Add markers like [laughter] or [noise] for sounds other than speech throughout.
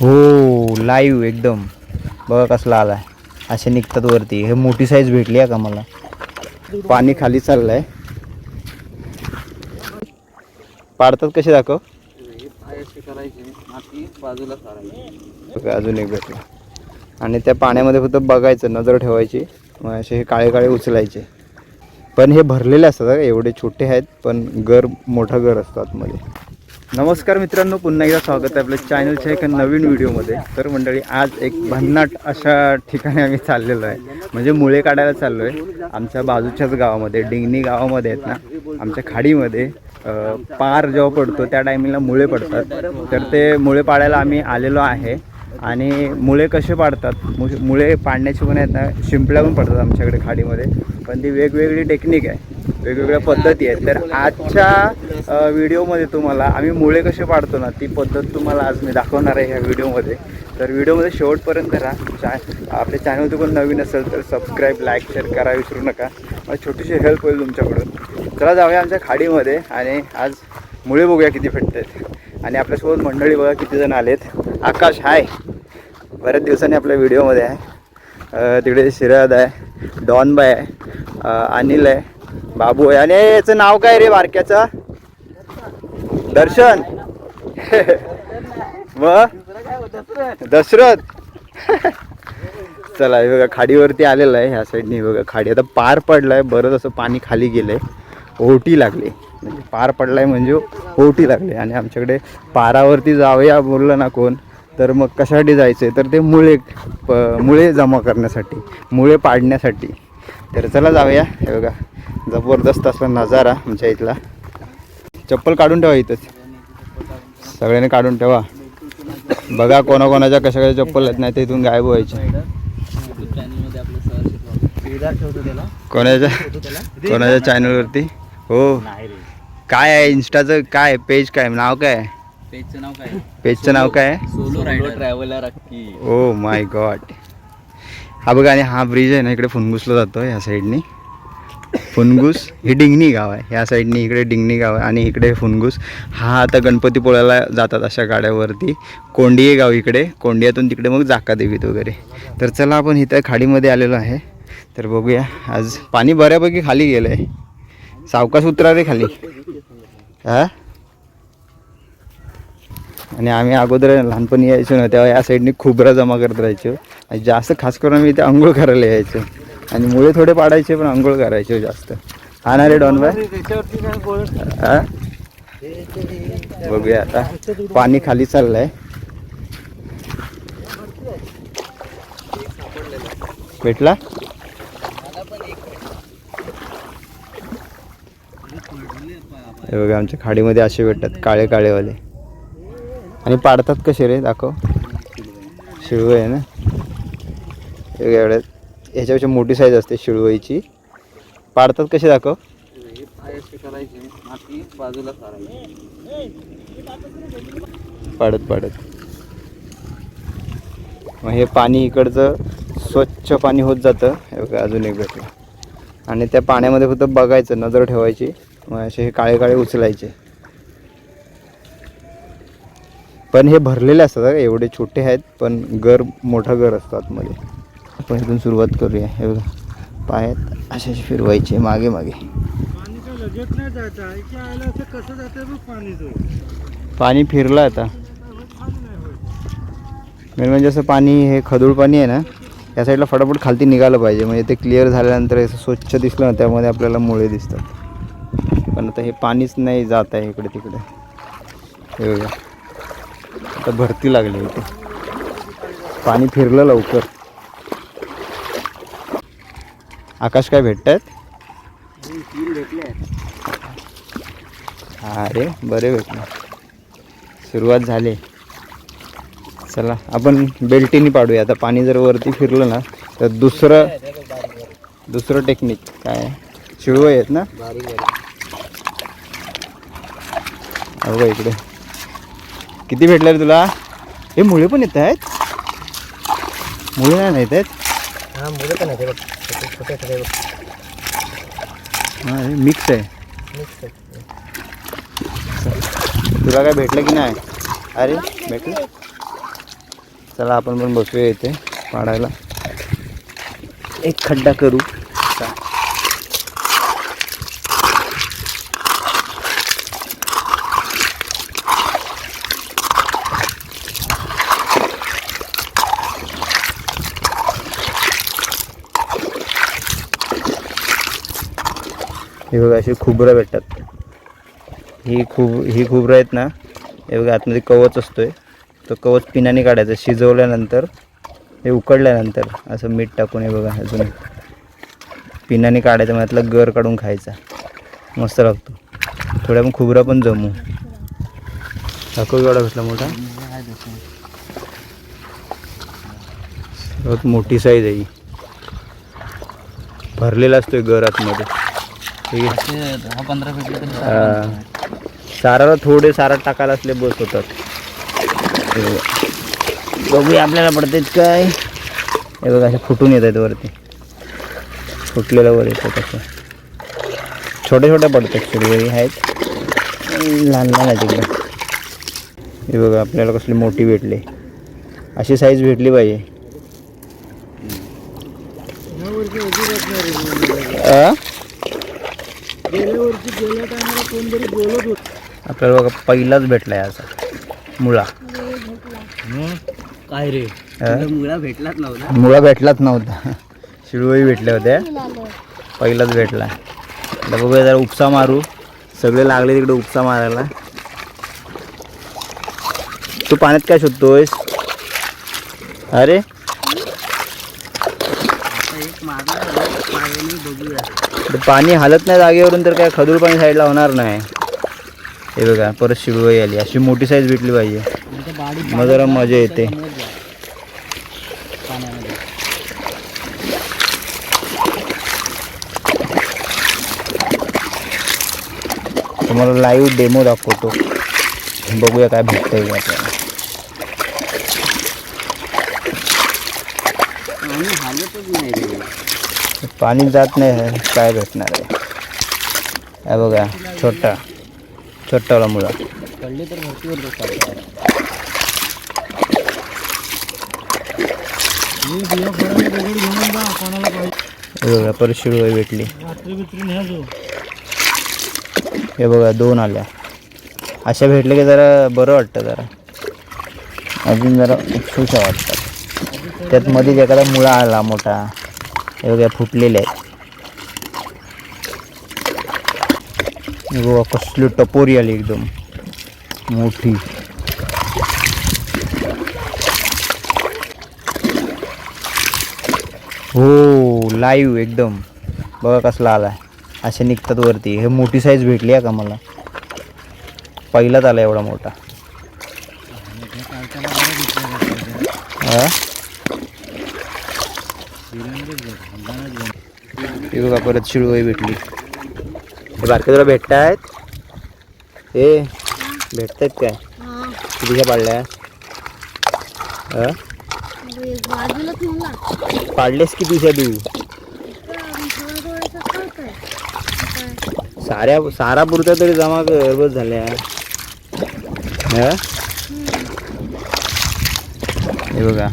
हो लाईव्ह एकदम. बघा कसला आला आहे असे निघतात वरती. हे मोठी साईज भेटली आहे का मला? पाणी खाली चाललं आहे पाडतात कसे दाखव. अजून एक भेटला. आणि त्या पाण्यामध्ये फक्त बघायचं नजर ठेवायची. मग असे हे काळे काळे उचलायचे. पण हे भरलेले असतात एवढे छोटे आहेत पण घर मोठा घर असतो आतमध्ये नमस्कार मित्रांनो पुन्हा एकदा स्वागत आहे आपल्या चॅनलच्या एका नवीन व्हिडिओमध्ये तर मंडळी आज एक भन्नाट अशा ठिकाणी आम्ही चाललेलो आहे. म्हणजे मुळे काढायला चाललो आहे आमच्या बाजूच्याच गावामध्ये डिंगणी गावामध्ये आहेत ना आमच्या खाडीमध्ये पार जेव्हा पडतो त्या टायमिंगला मुळे पडतात. तर ते मुळे पाडायला आम्ही आलेलो आहे. आणि मुळे कसे पाडतात? मु- मुळे पाडण्याची पण आहेत ना शिंपल्या पण पडतात आमच्याकडे खाडीमध्ये. पण ती वेगवेगळी टेक्निक आहे. वेगवेगळ्या पद्धती आहेत. तर आजच्या व्हिडिओमध्ये तुम्हाला आम्ही मुळे कसे पाडतो ना ती पद्धत तुम्हाला आज मी दाखवणार आहे ह्या व्हिडिओमध्ये. तर व्हिडिओमध्ये शेवटपर्यंत राहा चा आपल्या चॅनल कोण नवीन असेल तर सबस्क्राईब लाईक शेअर करा विसरू नका. मला छोटीशी हेल्प होईल तुमच्याकडून. चला जाऊया आमच्या खाडीमध्ये आणि आज मुळे बघूया किती भेटत आहेत आणि आपल्यासोबत मंडळी बघा किती जण आलेत. आकाश हाय बऱ्याच दिवसांनी आपल्या व्हिडिओमध्ये आहे. तिकडे शिराद आहे डॉन बाय आहे अनिल आहे बाबू आहे आणि याचं नाव काय रे बारक्याचं? दर्शन. [laughs] मग? दशरथ. चला हे बघा खाडीवरती आलेलं आहे ह्या साईडनी बघा खाडी. आता पार पडलाय बरंच असं पाणी खाली गेलंय. ओटी लागली. म्हणजे पार पडलाय म्हणजे ओटी लागली. आणि आमच्याकडे पारावरती जाऊया बोललं ना कोण तर मग कशासाठी जायचं तर ते मुळे प मुळे जमा करण्यासाठी मुळे पाडण्यासाठी. तर चला जाऊया हे बघा. जबरदस्त असा नजारा आमच्या इथला. चप्पल काढून ठेवा इथंच. सगळ्यांनी काढून ठेवा. बघा कोणाकोणाच्या कशा कशा चप्पल आहेत नाही ते इथून गायब व्हायचे. कोणाच्या कोणाच्या चॅनलवरती? हो. काय आहे? इन्स्टाचं काय पेज काय? नाव काय आहे? पेजचं नाव काय पेजचं नाव काय आहे? Solo rider. Traveller Akki. Oh my god हा बघा आणि हा ब्रिज आहे ना इकडे फुनगुसला जातो ह्या साईडनी फुनगुस ही डिंगणी गाव आहे. ह्या साईडनी इकडे डिंगणी गाव आहे आणि इकडे फुनगुस. हा आता गणपतीपुळ्याला जातात अशा गाड्यावरती. कोंडिये गाव इकडे. कोंडियातून तिकडे मग जाका देवीत वगैरे. तर चला आपण इथं खाडीमध्ये आलेलो आहे. तर बघूया आज पाणी बऱ्यापैकी खाली गेलं आहे सावकाश उतरा रे खाली. हा? आणि आम्ही अगोदर लहानपणी यायचो ना तेव्हा या साईडनी खोबरं जमा करत राहायचो. आणि जास्त खास करून आम्ही इथे आंघोळ करायला यायचो. आणि मुळे थोडे पाडायचे पण आंघोळ करायचे जास्त. हा ना रे डॉन बाय हा? बघूया आता. पाणी खाली चाललंय. भेटला? हे बघा आमच्या खाडीमध्ये असे भेटतात काळे काळेवाले. आणि पाडतात कसे रे? दाखव. शिळू आहे ना? एवढ्यात एवढ्या ह्याच्यापेक्षा मोठी साईज असते शिळवईची पाडतात कसे दाखव? करायची माती बाजूला सारायची पाडत पाडत. मग हे पाणी इकडचं स्वच्छ पाणी होत जातं. हे बघा अजून एक भेटलं. आणि त्या पाण्यामध्ये फक्त बघायचं नजर ठेवायची. मग असे हे काळे काळे उचलायचे. पण हे भरलेले असतात एवढे छोटे आहेत पण घर मोठं घर असतं आतमध्ये. आपण इथून सुरुवात करूया. हे बघा पायात असे फिरवायचे मागे मागे. पाणी फिरलं आता. मेन म्हणजे असं पाणी हे खदूळ पाणी आहे ना या साईडला फटाफट खालती निघालं पाहिजे. म्हणजे ते क्लिअर झाल्यानंतर असं स्वच्छ दिसलं ना त्यामध्ये आपल्याला मुळे दिसतात. पण आता हे पाणीच नाही जात आहे इकडे तिकडे. हे बघा. आता भरती लागली इथे. पाणी फिरलं लवकर. आकाश काय भेटत आहेत अरे बरे भेटले. सुरुवात झाली. चला आपण बेल्टीनी पाडूया. आता पाणी जर वरती फिरलं ना तर दुसरं दुसरं टेक्निक काय? शिळवं आहेत ना? अगं इकडे. किती भेटलं रे तुला? हे मुळे पण येत आहेत? मुळे नाही येत आहेत? हा मुलं पण आहे छोटे छोटे हा हे मिक्स आहे. तुला काय भेटलं की नाही? अरे भेटलं? चला आपण पण बसूया इथे पाडायला. एक खड्डा करू. हे बघा अशी खुबरं भेटतात. ही खूप ही खुबरं आहेत ना हे बघा आतमध्ये कवच असतो आहे तो कवच पिनाने काढायचा शिजवल्यानंतर हे उकडल्यानंतर असं मीठ टाकून हे बघा अजून पिनाने काढायचं मग गर काढून खायचा. मस्त लागतो. थोड्या पण खुबरा पण जमू. दाखव एवढा भेटला मोठा. सर्वात मोठी साईज आहे भरलेला भरलेला असतोय गर आतमध्ये. ठीक आहे. दहा पंधरा तरी हा. साराला थोडे सारा टाकायला असले बस होतात हे बघा. बघूया आपल्याला पडतात काय. हे बघा असे फुटून येत आहेत वरती. फुटलेलं वर येतात असं छोटे छोटे पडतात शिडवळी आहेत. लहान लहान आहेत एकदम हे बघा आपल्याला कसली मोठी भेटली. अशी साईज भेटली पाहिजे. अ? गेल्या वर्षी गेल्या टायमाला कोणतरी बोलत होत. आपल्याला बघा पहिलाच भेटला आहे असा. मुळा. काय रे? मुळा भेटलाच नव्हता? मुळा भेटलाच नव्हता. शिळवळी भेटल्या होत्या पहिलाच भेटला. आता बघूया जरा उपसा मारू. सगळे लागले तिकडे उपसा मारायला. तू पाण्यात काय शोधतोयस? अरे एक मागणी बघूया ते पाणी हालत नाही जागेवरून तर काय खदूर पाणी साईडला होणार नाही. हे बघा परत शिडवाई आली. अशी मोठी साईज भेटली पाहिजे. मग जरा मजा येते. तुम्हाला लाईव्ह डेमो दाखवतो. बघूया काय भेटतंय आपल्याला. नाही पाणी जात नाही काय भेटणार आहे? हे बघा छोटा छोटावाला मुळा. पडले तर भरतीवर हे बघा परत भेटली. हे बघा दोन आल्या. अशा भेटले की जरा बरं वाटतं जरा. अजून जरा उत्सुक वाटतात. त्यात मध्येच एखादा मुळा आला मोठा. हे बघा फुटलेले आहेत. बघा कसली टपोरी आली एकदम. मोठी. हो लाईव्ह एकदम. बघा कसला आला असे निघतात वरती. हे मोठी साईज भेटली आहे का मला? पहिलाच आला एवढा मोठा. हा? बघा परत शिळवई भेटली. हे बारके तुला भेटत आहेत हे. भेटत आहेत काय कितीच्या पाडल्या हा? पाडलेस कितीच्या तू साऱ्या सारा पुरता तरी जमा कर बस झाल्या. हा? हे बघा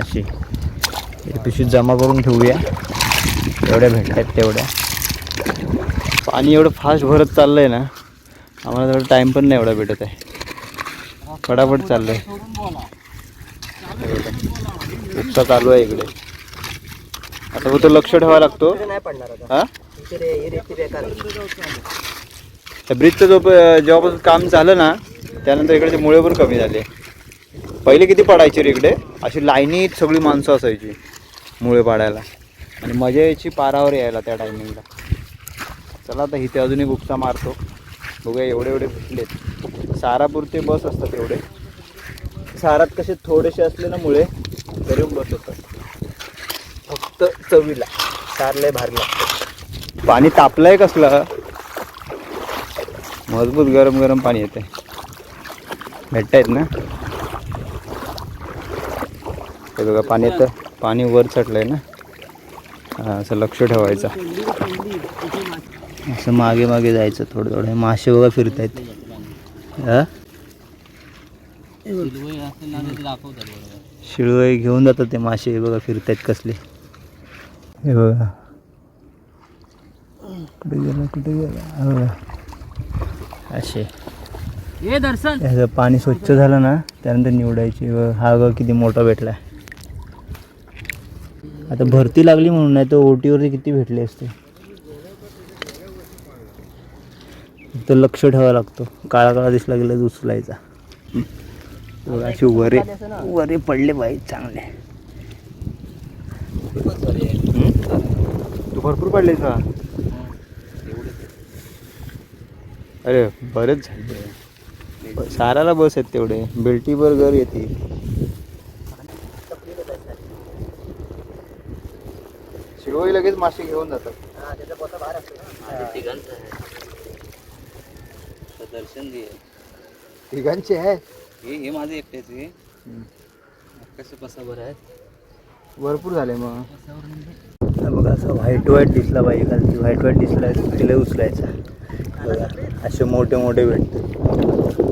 अशी. पिशवीत जमा करून ठेवूया. एवढ्या आहेत तेवढ्या. पाणी एवढं फास्ट भरत चाललंय ना आम्हाला थोडं टाईम पण नाही एवढा भेटत आहे. फटाफट चाललंय. आहे उपसा चालू आहे इकडे. आता तो लक्ष ठेवा लागतो. त्या ब्रिजचं जो प- जेव्हापासून काम झालं ना त्यानंतर इकडे मुळे पण कमी झाले. पहिले किती पडायचे रे इकडे? अशी लाईनीत सगळी माणसं असायची मुळे पाडायला. आणि मजा यायची पारावर यायला त्या टायमिंगला चला आता इथे अजून एक उपसा मारतो. बघूया एवढे एवढे भेटलेत सारापुरते बस असतात एवढे. सारात कसे थोडेसे असले ना मुळे तरी बस होतात फक्त चवीला. सारले भारी लागतं. पाणी तापलंय कसलं? मजबूत गरम गरम पाणी येते भेटतायत ना? हे बघा पाणी येतं. पाणी वर चढलंय ना? असं लक्ष ठेवायचं. असं मागे मागे जायचं थोडं थोडं. हे मासे बघा फिरतायत. हा? शिलवई असेल ना ते दाखवतात बरोबर शिळवई घेऊन जातात ते मासे. हे बघा फिरतायत कसले. हे बघा. कुठे गेला कुठे गेला? हा असे. ये दर्शन. पाणी स्वच्छ झालं ना त्यानंतर निवडायची. हा ग किती मोठा भेटला आता भरती लागली म्हणून नाही तर ओटीवरती किती भेटले असते? तर लक्ष ठेवावा लागतो. काळा काळा दिसला गेला तर उचलायचा. बघा, वरे वरे पडले पाहिजे चांगले. तू भरपूर पडले का? अरे बरेच झाले. साराला बस आहेत तेवढे. बेल्टीवर घर येते शिरोई लगेच मासे घेऊन जातात. तिघांचं आहे. दर्शन दे. तिघांचे आहे हे हे माझे एकट्याचे कसं कसा बरं आहे? भरपूर झाले मग. बघा असं व्हाईट व्हाईट दिसला पाहिजे कारण ती व्हाईट व्हाईट दिसला तिला उचलायचा. बघा असे मोठे मोठे भेटतात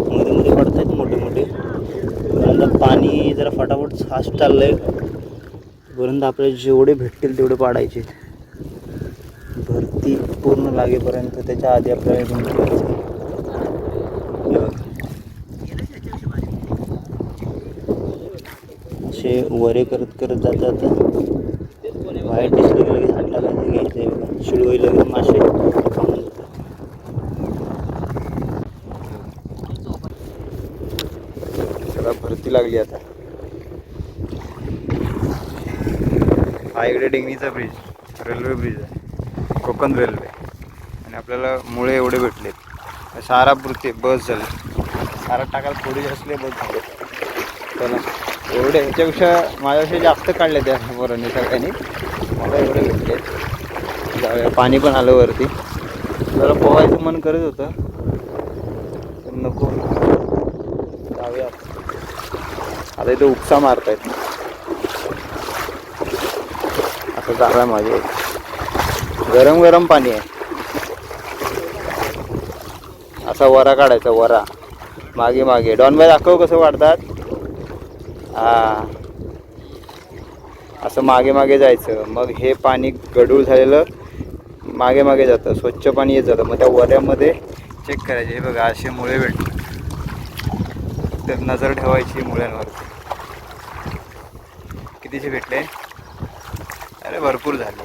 मध्ये मध्ये पडत आहेत मोठे मोठे. पाणी जरा फटाफट फास्ट चाललंय. परंतु आपल्याला जेवढे भेटतील तेवढे पाडायचे. भरती पूर्ण लागेपर्यंत त्याच्या आधी आपल्याला असे वरे करत करत जात जातात वाईट दिसलं की लगेच हात टाकायचं घ्यायचं शिळवई लगेच मासे खाऊन जातात. भरती लागली आता. हा इकडे डेंगणीचा ब्रिज रेल्वे ब्रिज आहे कोकण रेल्वे. आणि आपल्याला मुळे एवढे भेटलेत. सारा पुरते बस झाले. सारा टाकायला थोडी असले बस झाले. चला एवढे ह्याच्यापेक्षा माझ्यापेक्षा जास्त काढले त्या वरांनी सगळ्यांनी मला एवढे भेटले. जाऊया. पाणी पण आलं वरती. जरा पोहायचं मन करत होतं. पण नको. जाऊया. आता इथे उपसा मारतायत. आता माझे. गरम गरम पाणी आहे. असा वरा काढायचा वरा. मागे मागे. डॉनबाई दाखव कसं वाढतात. हा. असं मागे मागे जायचं. मग हे पाणी गडूळ झालेलं मागे मागे जातं. स्वच्छ पाणी येत जातं. मग त्या वऱ्यामध्ये चेक करायचे. हे बघा असे मुळे भेटतात. तर नजर ठेवायची मुळ्यांवर. कितीचे भेटले? अरे भरपूर झाले.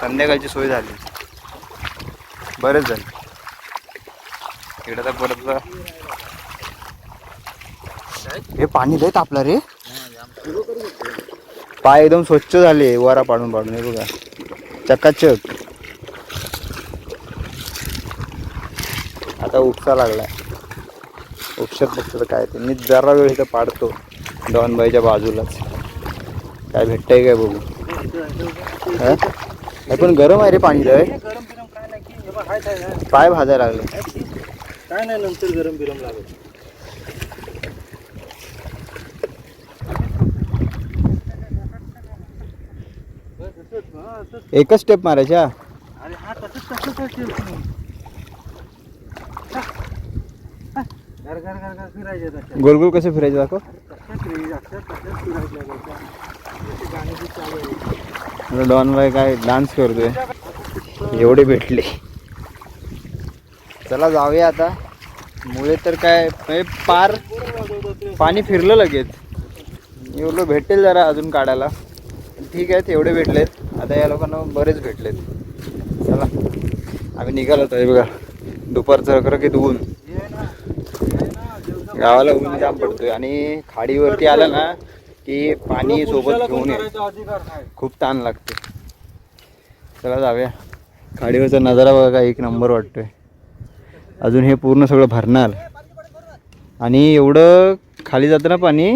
संध्याकाळची सोय झाली. बरेच झाले. इकडे तर परत हे पाणी लय तापलं रे. पाय एकदम स्वच्छ झाले वारा पाडून पाडून हे बघा. चकाचक. आता उपसा लागलाय. उपशात बघतो काय ते. मी जरा वेळ इथं पाडतो. डॉनबाईच्या बाजूलाच. काय भेटतंय काय बघू. नाही पण गरम आहे रे पाणी लय गरम बिरम काय नाही की हे बघ, हाय काय नाही. पाय भाजायला लागले काय नाही नंतर गरम बिरम लागत बस असंच, हा, असंच. एकच स्टेप मारायच्या अरे हा तसंच तसंच आहे ते. हा. हा. घर घर घर घर फिरायचे तशा गोल गोल कसे फिरायचे दाखव रे डॉन बाय काय डान्स करतोय. एवढे भेटले. चला जाऊया आता. मुळे तर काय म्हणजे पार पाणी फिरलं लगेच. एवढं भेटेल जरा अजून काढायला. ठीक आहे एवढे भेटलेत. आता या लोकांना बरेच भेटलेत. चला. आम्ही निघालो होतो हे बघा. दुपारचं रखरखीत ऊन गावाला ऊन जाम पडतोय. आणि खाडीवरती आलं ना की पाणी सोबत घेऊन ये. खूप ताण लागते. चला जाऊया. खाडीवरचा नजारा बघा एक नंबर वाटतोय. अजून हे पूर्ण सगळं भरणार. आणि एवढं खाली जातं ना पाणी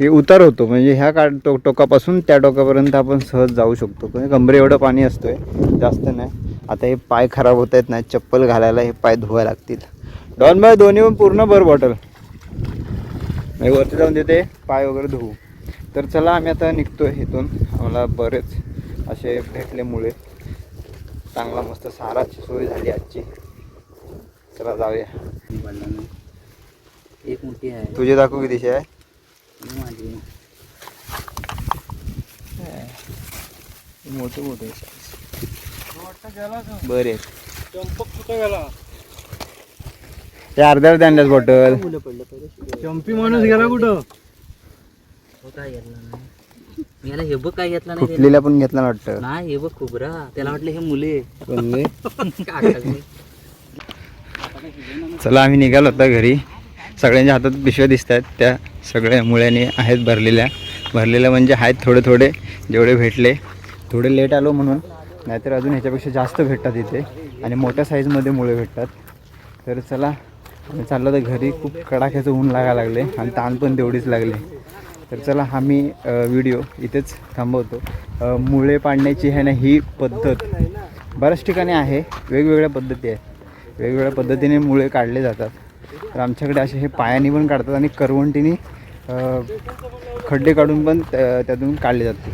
हे उतार होतो. म्हणजे ह्या का टो टोकापासून त्या टोकापर्यंत आपण सहज जाऊ शकतो. पण कमरे एवढं पाणी असतोय जास्त नाही. आता हे पाय खराब होत आहेत ना चप्पल घालायला हे पाय धुवायला लागतील. डॉन बाय दोन्ही पूर्ण भर बॉटल. मी वरती जाऊन देते. पाय वगैरे धुवू. तर चला आम्ही आता निघतोय इथून. आम्हाला बरेच असे भेटलेमुळे चांगला मस्त साराची सोय झाली आजची. चला जाऊया. एक मोठी आहे. तुझे दाखव कितीशे आहे. ही माझी मोठे मोठे बरे चंपक कुठं गेला? ते अर्ध्या अर्ध्या आणल्यास बॉटल चंपी माणूस गेला कुठं? काय घेतला नाही. मी याला हे बघ काय घेतला नाही. फुटलेला पण घेतला वाटतं. नाही हे बघ खुबरा. त्याला वाटलं हे मुले. [laughs] चला आम्ही निघालो होता घरी. सगळ्यांच्या हातात पिशव्या दिसत आहेत. त्या सगळ्या मुळ्याने आहेत भरलेल्या. भरलेल्या म्हणजे आहेत थोडे थोडे जेवढे भेटले. थोडे लेट आलो म्हणून. नाहीतर अजून ह्याच्यापेक्षा जास्त भेटतात इथे. आणि मोठ्या साईजमध्ये मुळे भेटतात. तर चला आम्ही चाललो तर घरी. खूप कडाक्याचं ऊन लागायला लागले. आणि ताण पण तेवढीच लागली. तर चला हा मी व्हिडिओ इथेच थांबवतो. मुळे पाडण्याची आहे ना ही पद्धत बऱ्याच ठिकाणी आहे. वेगवेगळ्या पद्धती आहेत. वेगवेगळ्या पद्धतीने मुळे काढले जातात. तर आमच्याकडे असे हे पायाने पण काढतात आणि करवंटीने खड्डे काढून पण त्या- त्यातून काढले जाते.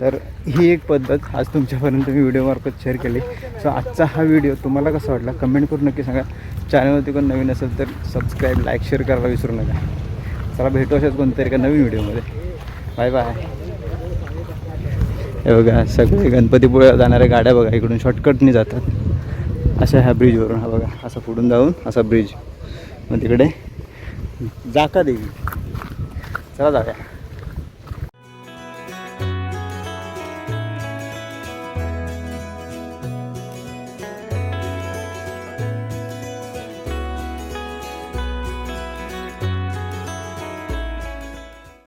तर ही एक पद्धत आज तुमच्यापर्यंत मी व्हिडिओमार्फत शेअर केली. सो आजचा हा व्हिडिओ तुम्हाला कसा वाटला? कमेंट करून नक्की सांगा. चॅनलवरती कोण नवीन असेल तर सबस्क्राईब लाईक शेअर करायला विसरू नका. चला भेटू अशाच कोणतरी का नवीन व्हिडिओमध्ये. Bye bye. हे बघा सगळे गणपतीपुळे जाणाऱ्या गाड्या बघा इकडून शॉर्टकटने जातात. अशा ह्या ब्रिजवरून हा बघा असं पुढून जाऊन असा ब्रिज मग तिकडे जाका देवी. चला जाऊया.